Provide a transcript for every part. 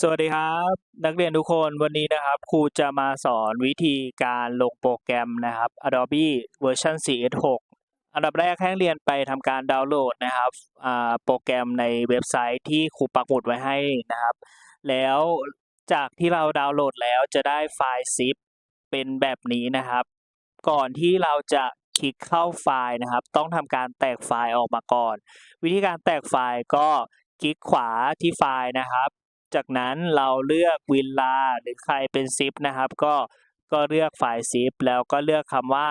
สวัสดีครับ นักเรียนทุกคนวันนี้นะครับครูจะมาสอนวิธีการลงโปรแกรมนะครับ Adobe เวอร์ชัน 4 6 อันดับแรกให้นักเรียนไปทำการดาวน์โหลดนะครับโปรแกรมในเว็บไซต์ที่ครูปักหมุดไว้ให้นะครับ แล้วจากที่เราดาวน์โหลดแล้วจะได้ไฟล์ zip เป็นแบบนี้นะครับ ก่อนที่เราจะคลิกเข้าไฟล์นะครับ ต้องทำการแตกไฟล์ออกมาก่อน วิธีการแตกไฟล์ก็คลิกขวาที่ไฟล์นะครับ จากนั้นเราเลือกวินลาหรือใครเป็นซิปนะครับ ก็ก็เลือกไฟล์ซิปแล้วก็เลือกคำว่า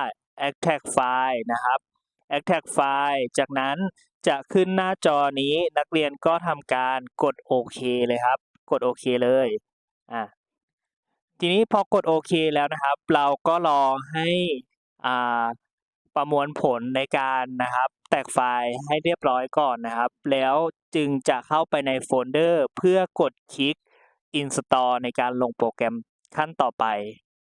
extract file นะครับ extract file จากนั้นจะขึ้นหน้าจอนี้นักเรียนก็ทำการกดโอเคเลยครับ กดโอเคเลยอะทีนี้พอกดโอเคแล้วนะครับ เราก็รอให้อ่าประมวลผลในการนะครับ แตกไฟล์ให้เรียบร้อยก่อนนะครับ แล้วจึงจะเข้าไปในโฟลเดอร์ เพื่อกดคลิก install ในการลงโปรแกรมขั้นต่อไป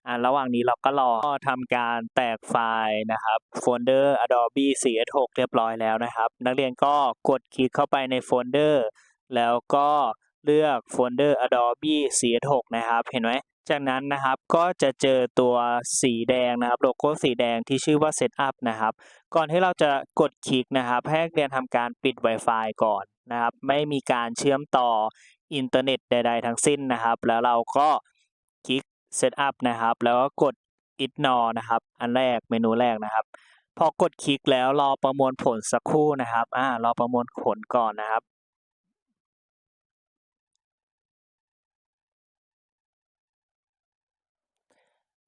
อ่าระหว่างนี้เราก็รอทำการแตกไฟล์นะครับโฟลเดอร์ Adobe CS6 เรียบร้อยแล้วนะครับ นักเรียนก็กดคลิกเข้าไปในโฟลเดอร์ แล้วก็ เลือกโฟลเดอร์ Adobe CS6 นะครับ เห็นไหม จากนั้นนะครับก็จะเจอตัวสีแดงนะครับโลโก้สีแดงที่ชื่อว่า Setup นะครับ ก่อนที่เราจะกดคลิกนะครับให้เรียนทำการปิด Wi-Fi ก่อนนะครับ ไม่มีการเชื่อมต่ออินเทอร์เน็ตใด ๆ ทั้งสิ้นนะครับ แล้วเราก็คลิก Setup นะครับ แล้วก็กด Ignore นะครับ อันแรกเมนูแรกนะครับพอกดคลิกแล้วรอประมวลผลสักครู่นะครับ อ่ารอประมวลผลก่อนนะครับ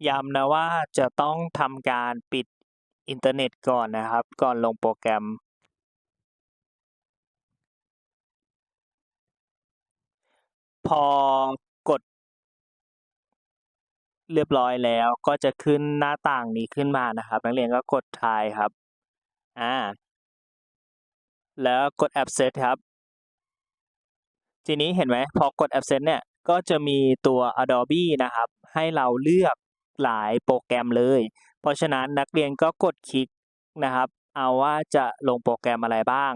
ย้ำนะว่าจะต้องทำการปิดอินเทอร์เน็ตก่อนนะครับ ก่อนลงโปรแกรม พอกด เรียบร้อยแล้วก็จะขึ้นหน้าต่างนี้ขึ้นมานะครับ นักเรียนก็กดทายครับ อ่า แล้วกด Abset ครับ ทีนี้เห็นไหมพอกด Abset เนี่ยก็จะมีตัว Adobe นะครับ ให้เราเลือก หลายโปรแกรมเลย เพราะฉะนั้นนักเรียนก็กดคลิกนะครับ เอาว่าจะลงโปรแกรมอะไรบ้าง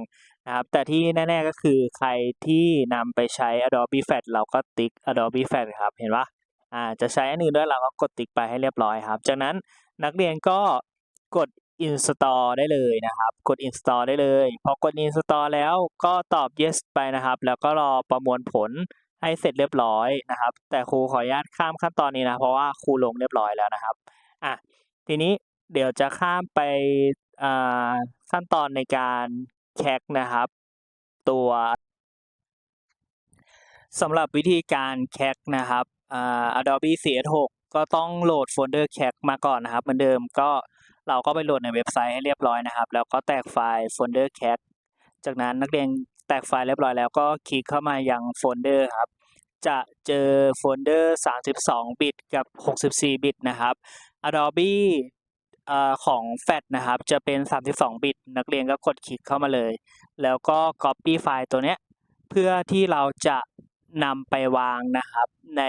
นะครับ แต่ที่แน่ ๆก็คือใครที่นำไปใช้ Adobe Flash เราก็ติ๊ก Adobe Flash ครับ เห็นปะอ่าจะใช้อันอื่นด้วยเราก็กดติ๊กไปให้เรียบร้อยครับ จากนั้นนักเรียนก็กด install ได้เลยนะครับ กด install ได้เลย พอกด install แล้วก็ตอบ yes ไปนะครับ แล้วก็รอประมวลผล ให้เสร็จเรียบร้อยนะครับ แต่ครูขออนุญาตข้ามขั้นตอนนี้นะ เพราะว่าครูลงเรียบร้อยแล้วนะครับอะทีนี้เดี๋ยวจะข้ามไปอ่าขั้นตอนในการแคกนะครับ ตัวสำหรับวิธีการแคกนะครับอ่า Adobe CS6 ก็ต้องโหลดโฟลเดอร์แคกมาก่อนนะครับ เหมือนเดิมก็เราก็ไปโหลดในเว็บไซต์ให้เรียบร้อยนะครับ แล้วก็แตกไฟล์โฟลเดอร์แคกจากนั้นนักเรียน แตกไฟล์เรียบร้อยแล้วก็คลิกเข้ามายังโฟลเดอร์ครับ จะเจอโฟลเดอร์ 32 บิตกับ 64 บิตนะครับ Adobe อของ Flash นะครับ จะเป็น 32 บิต นักเรียนก็กดคลิกเข้ามาเลย แล้วก็ Copy ไฟล์ตัวเนี้ย เพื่อที่เราจะนำไปวางนะครับใน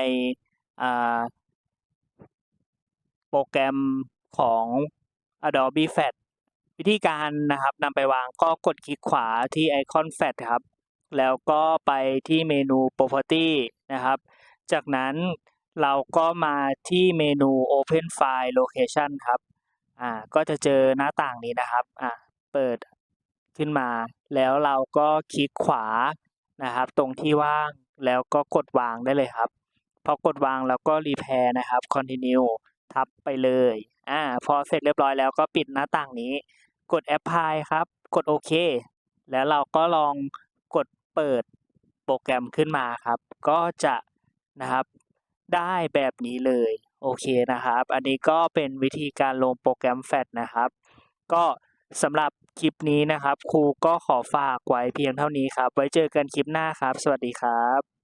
โปรแกรมของ Adobe Flash วิธีการนะครับนำไปวางก็กดคลิกขวาที่ไอคอน Flash ครับ แล้วก็ไปที่เมนู Property นะครับ จากนั้นเราก็มาที่เมนู Open File Location ครับอ่าก็จะเจอหน้าต่างนี้นะครับอ่าเปิดขึ้นมา แล้วเราก็คลิกขวานะครับ ตรงที่ว่างแล้วก็กดวางได้เลยครับพอกดวางแล้วก็รีแพร์นะครับ Continue ทับไปเลย อ่า พอเสร็จเรียบร้อยแล้วก็ปิดหน้าต่างนี้ กด Apply ครับ กดโอเค แล้วเราก็ลองกดเปิดโปรแกรมขึ้นมาครับ ก็จะนะครับได้แบบนี้เลยโอเคนะครับ อันนี้ก็เป็นวิธีการลงโปรแกรม Flash นะครับ ก็สำหรับคลิปนี้นะครับ ครูก็ขอฝากไว้เพียงเท่านี้ครับ ไว้เจอกันคลิปหน้าครับ สวัสดีครับ